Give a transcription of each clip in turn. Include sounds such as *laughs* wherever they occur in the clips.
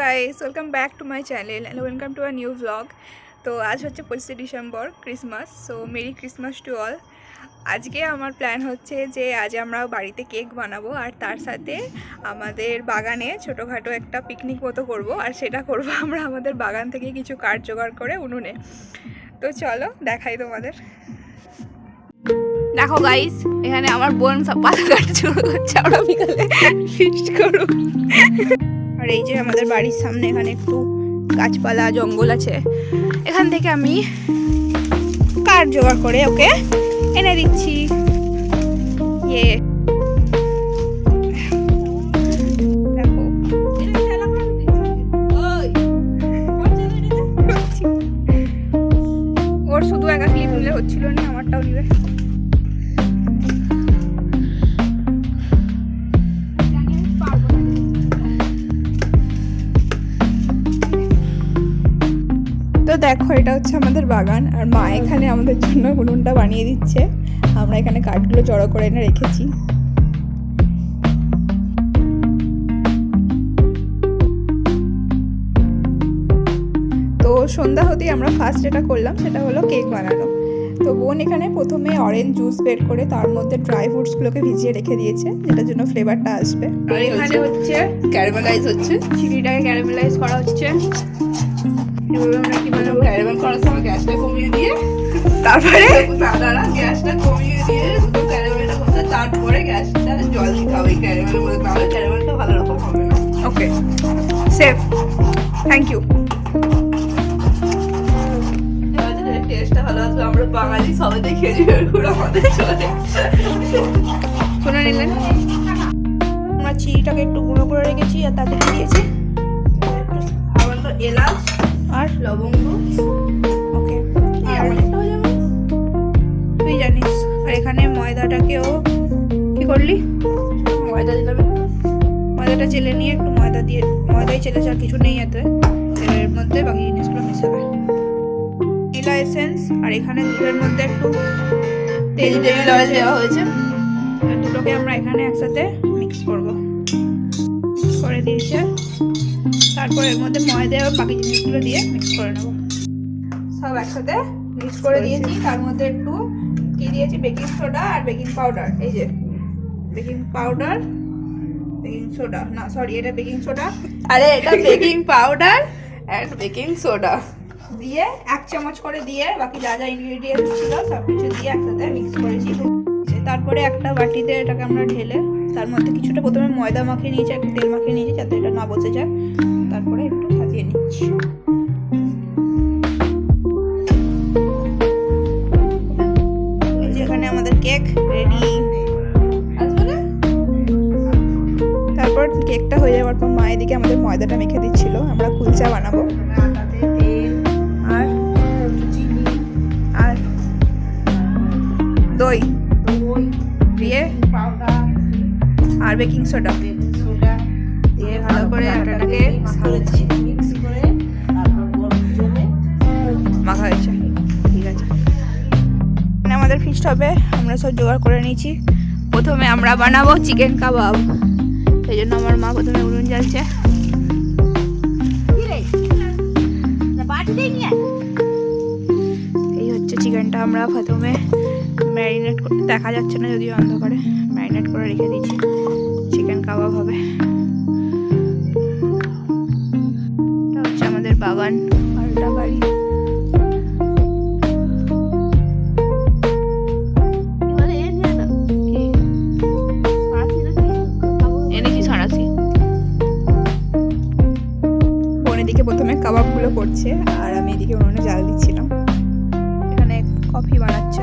Guys welcome back to my channel and welcome to a new blog তো আজ হচ্ছে পঁচিশে December Christmas so merry Christmas to all আজকে আমার plan হচ্ছে যে আজ আমরা বাড়িতে কেক বানাবো আর তার সাথে আমাদের বাগানে ছোটোখাটো একটা পিকনিক মতো করব আর সেটা করব *laughs* আমরা আমাদের বাগান থেকে কিছু কাঠ জোগাড় করে উনুনে। তো চলো দেখাই তোমাদের। দেখো গাইস এখানে আমার বোন সব পাতা কাটা শুরু করছে, আমরা বিকালে ফিস্ট করব। আর এই যে আমাদের বাড়ির সামনে এখানে একটু গাছপালা, জঙ্গল আছে। এখান থেকে আমি কাঠ জোগাড় করে ওকে এনে দিচ্ছি। ইয়ে। ওর শুধু একা ক্লিপ হচ্ছিল না, আমারটাও নিবে তো দেখো এটা হচ্ছে আমাদের বাগান। আর মা এখানে আমাদের জন্য উনুনটা বানিয়ে দিচ্ছে। আমরা এখানে কাঠগুলো জড়ো করে এনে রেখেছি। তো সন্ধ্যা হতেই আমরা ফার্স্ট যেটা করলাম সেটা হলো কেক বানানো। তো বোন এখানে প্রথমে অরেঞ্জ জুস বের করে তার মধ্যে ড্রাই ফ্রুটসগুলোকে ভিজিয়ে রেখে দিয়েছে যেটার জন্য ফ্লেভারটা আসবে। আর এখানে হচ্ছে ক্যারামেলাইজ হচ্ছে। চিনিটাকে ক্যারামেলাইজ করা হচ্ছে। এভাবে আমরা কি বানাবো ক্যারামেল করার সময় গ্যাসটা কমিয়ে দিয়ে তারপরে? দাদারা গ্যাসটা কমিয়ে দিয়ে শুধু ক্যারামেলটা করতে তারপরে গ্যাসটা জল দিতে হবে ক্যারামেল মধ্যে ক্যারামেলটা ভালো রকম হবে না। ওকে সেফ থ্যাংক ইউ টেস্টটা ভালো আসবে আমরা বাঙালি সবাই দেখে বের করে আমাদের চলে। শুনে নিলেন? আমরা চিনিটাকে একটু গুঁড়ো করে রেখেছি আর তাতে দিয়ে দিয়েছি এলাচ। আর লবঙ্গ। ওকে আর তুই জানিস আর এখানে ময়দাটাকেও কি করলি? ময়দা দিলাম ময়দাটা চেলে নিয়ে একটু ময়দা দিয়ে ময়দাই চেলেছে আর কিছু নেই এতে এর মধ্যে বাকি জিনিসগুলো মিশাবে। নীলা এসেন্স আর এখানে দুধের মধ্যে একটু তেল তেল দেওয়া অয়েল দেওয়া হয়েছে। দুটোকে আমরা এখানে একসাথে মিক্স করব। করে দিয়েছে। তারপর এর মধ্যে ময়দা আর বাকি জিনিসগুলো দিয়ে মিক্স করে নেব। সব একসাথে মিক্স করে দিয়েছি। তার মধ্যে একটু কি দিয়েছি বেকিং সোডা আর বেকিং পাউডার এই যে বেকিং পাউডার বেকিং সোডা না সরি এটা বেকিং সোডা আরে, এটা baking powder and baking soda দিয়ে এক চামচ করে দিয়ে বাকি যা যা ইনগ্রেডিয়েন্টস ছিল সব কিছু দিয়ে একসাথে মিক্স করেছি। তারপরে একটা বাটিতে এটাকে আমরা ঢেলে, তার মধ্যে কিছুটা প্রথমে ময়দা মাখিয়ে নিয়েছি, একটু তেল মাখিয়ে নিয়েছি, যাতে এটা না বসে যায়। তারপরে একটু সাজিয়ে নিচ্ছি। এই যে এখানে আমাদের কেক রেডি। তারপর কেকটা হয়ে যাওয়ার পর মা এদিকে আমাদের ময়দাটা মেখে দিচ্ছিল। আমরা কুলচা বানাবো। আর আর দই। দিয়ে আর বেকিং সোডা। করে আটাটাকে মিক্স করেছি মিক্স করে মাখা হয়েছে। ঠিক আছে। এখানে আমাদের ফিস্ট হবে। আমরা সব জোগাড় করে নিয়েছি। প্রথমে আমরা বানাবো চিকেন কাবাব সেই জন্য আমার মা প্রথমে উনুন জ্বালছে। এই হচ্ছে চিকেনটা আমরা প্রথমে ম্যারিনেট করতে দেখা যাচ্ছে না যদিও অন্ধকারে। ম্যারিনেট করে রেখে দিয়েছি। চিকেন কাবাব হবে। বাগান। পাল্টা বাড়ি। বোন এদিকে প্রথমে কাবাবগুলো করছে আর আমি এদিকে উনুনে জাল দিচ্ছিলাম। এখানে কফি বানাচ্ছে।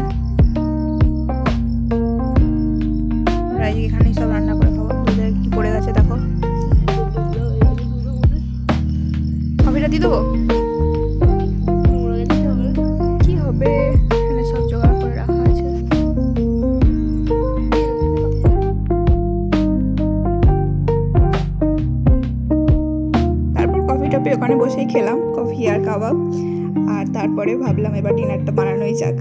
খেলাম কফি আর কাবাব। আর তারপরে ভাবলাম এবার ডিনারটা বানানোই যাক।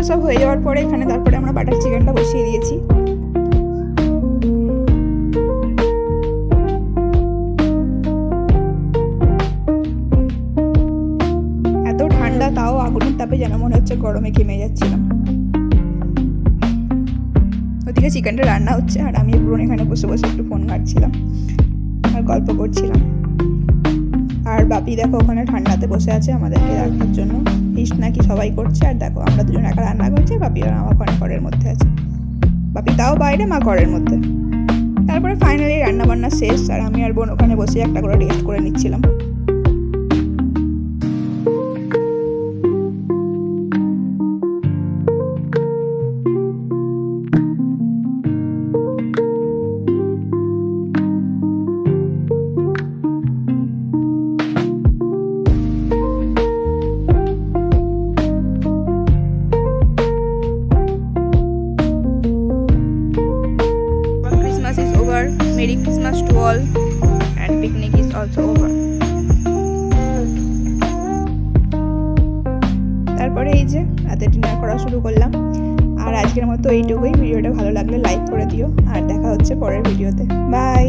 কুলচাগুলো সব হয়ে যাওয়ার পরে এখানে তারপরে আমরা বাটার চিকেনটা বসিয়ে দিয়েছি। এত ঠান্ডা তাও আগুনের তাপে যেন মনে হচ্ছে গরমে ঘেমে যাচ্ছিলাম। ওদিকে চিকেনটা রান্না হচ্ছে আর আমি পুরো এখানে বসে বসে একটু ফোন ঘাটছিলাম আর গল্প করছিলাম। আর বাপি দেখো ওখানে ঠান্ডাতে বসে আছে আমাদেরকে রাখার জন্য। ফিস্ট নাকি সবাই করছে, আর দেখো আমরা দুজন একা রান্না করছি বাপি আর আমার ওখানে ঘরের মধ্যে আছে। বাপি তাও বাইরে, মা ঘরের মধ্যে। তারপরে ফাইনালি রান্নাবান্না শেষ, আর আমি আর বোন ওখানে বসে একটা করে রেস্ট করে নিচ্ছিলাম। Merry Christmas to all. And picnic is also over. তারপরে এই যে রাতে ডিনার করা শুরু করলাম আর আজকের মতো এইটুকুই ভিডিওটা ভালো লাগলে লাইক করে দিও আর দেখা হচ্ছে পরের ভিডিওতে বাই